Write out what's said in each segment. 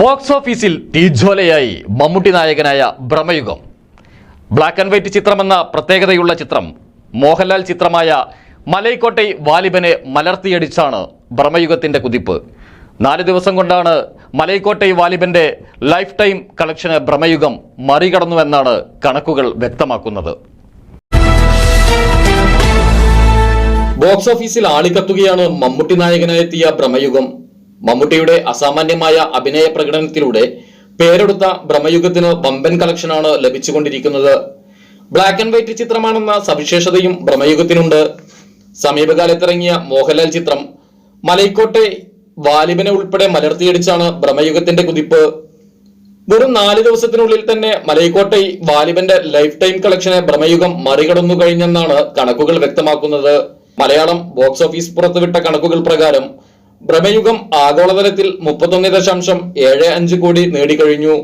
Box ഓഫീസിൽ തീജ്വലയായി മമ്മൂട്ടി നായകനായ ഭ്രമയുഗം. ബ്ലാക്ക് ആൻഡ് വൈറ്റ് ചിത്രമെന്ന പ്രത്യേകതയുള്ള ചിത്രം മോഹൻലാൽ ചിത്രമായ മലൈക്കോട്ടൈ വാലിബനെ മലർത്തിയടിച്ചാണ് ഭ്രമയുഗത്തിന്റെ കുതിപ്പ്. നാല് ദിവസം കൊണ്ടാണ് മലൈക്കോട്ടൈ വാലിബന്റെ ലൈഫ് ടൈം കളക്ഷന് ഭ്രമയുഗം മറികടന്നുവെന്നാണ് കണക്കുകൾ വ്യക്തമാക്കുന്നത്. ബോക്സ് ഓഫീസിൽ ആളിക്കത്തുകയാണ് മമ്മൂട്ടി നായകനായെത്തിയ ഭ്രമയുഗം. മമ്മൂട്ടിയുടെ അസാമാന്യമായ അഭിനയ പ്രകടനത്തിലൂടെ പേരെടുത്ത ഭ്രമയുഗത്തിന് വമ്പൻ കളക്ഷനാണ് ലഭിച്ചുകൊണ്ടിരിക്കുന്നത്. ബ്ലാക്ക് ആൻഡ് വൈറ്റ് ചിത്രമാണെന്ന സവിശേഷതയും ഭ്രമയുഗത്തിനുണ്ട് സമീപകാലത്തിറങ്ങിയ മോഹൻലാൽ ചിത്രം മലൈക്കോട്ടെ വാലിബനെ ഉൾപ്പെടെ മലർത്തിയടിച്ചാണ് ഭ്രമയുഗത്തിന്റെ കുതിപ്പ്. വെറും നാല് ദിവസത്തിനുള്ളിൽ തന്നെ മലൈക്കോട്ടെ വാലിബന്റെ ലൈഫ് ടൈം കളക്ഷനെ ഭ്രമയുഗം മറികടന്നു കഴിഞ്ഞെന്നാണ് കണക്കുകൾ വ്യക്തമാക്കുന്നത്. മലയാളം ബോക്സ് ഓഫീസ് പുറത്തുവിട്ട കണക്കുകൾ പ്രകാരം ഭ്രമയുഗം ആഗോളതലത്തിൽ മുപ്പത്തൊന്ന് ദശാംശം ഏഴ് അഞ്ച് കോടി നേടിക്കഴിഞ്ഞു.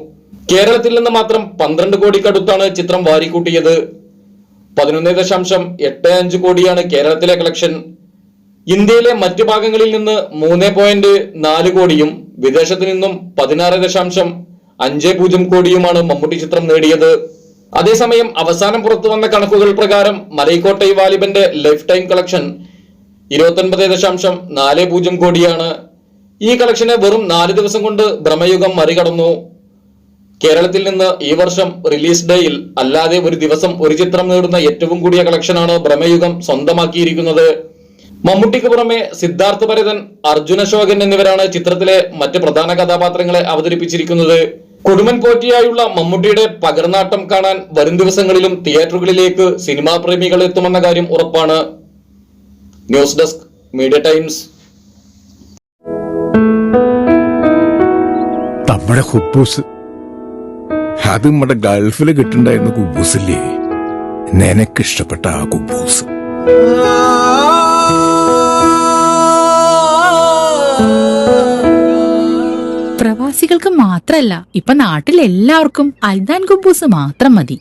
കേരളത്തിൽ നിന്ന് മാത്രം പന്ത്രണ്ട് കോടിക്കടുത്താണ് ചിത്രം വാരിക്കൂട്ടിയത്. പതിനൊന്ന് ദശാംശം എട്ട് അഞ്ച് കോടിയാണ് കേരളത്തിലെ കളക്ഷൻ ഇന്ത്യയിലെ മറ്റു ഭാഗങ്ങളിൽ നിന്ന് മൂന്ന് പോയിന്റ് നാല് കോടിയും വിദേശത്തു നിന്നും പതിനാറ് ദശാംശം അഞ്ച് പൂജ്യം കോടിയുമാണ് മമ്മൂട്ടി ചിത്രം നേടിയത്. അതേസമയം അവസാനം പുറത്തു വന്ന കണക്കുകൾ പ്രകാരം മലൈക്കോട്ടൈ വാലിബന്റെ ലൈഫ് ടൈം കളക്ഷൻ ഇരുപത്തൊൻപത് ദശാംശം നാല് പൂജ്യം കോടിയാണ് ഈ കളക്ഷനെ വെറും നാല് ദിവസം കൊണ്ട് ഭ്രമയുഗം മറികടന്നു. കേരളത്തിൽ നിന്ന് ഈ വർഷം റിലീസ് ഡേയിൽ അല്ലാതെ ഒരു ദിവസം ഒരു ചിത്രം നേടുന്ന ഏറ്റവും കൂടിയ കളക്ഷനാണ് ഭ്രമയുഗം സ്വന്തമാക്കിയിരിക്കുന്നത്. മമ്മൂട്ടിക്ക് പുറമെ സിദ്ധാർത്ഥ ഭരതൻ അർജുന ശോകൻ എന്നിവരാണ് ചിത്രത്തിലെ മറ്റ് പ്രധാന കഥാപാത്രങ്ങളെ അവതരിപ്പിച്ചിരിക്കുന്നത്. കൊടുമൻ കോറ്റിയായുള്ള മമ്മൂട്ടിയുടെ പകർനാട്ടം കാണാൻ വരും ദിവസങ്ങളിലും തിയേറ്ററുകളിലേക്ക് സിനിമാ പ്രേമികൾ എത്തുമെന്ന കാര്യം ഉറപ്പാണ്. News desk media times. നമ്മുടെ ഹുബൂസ്. അത് നമ്മുടെ ഗൾഫിൽ കിട്ടുണ്ടായിരുന്ന നിനക്ക് ഇഷ്ടപ്പെട്ട ആ കുബൂസ്. പ്രവാസികൾക്ക് മാത്രല്ല ഇപ്പൊ നാട്ടിൽ എല്ലാവർക്കും അൽദാൻ കുബൂസ് മാത്രം മതി.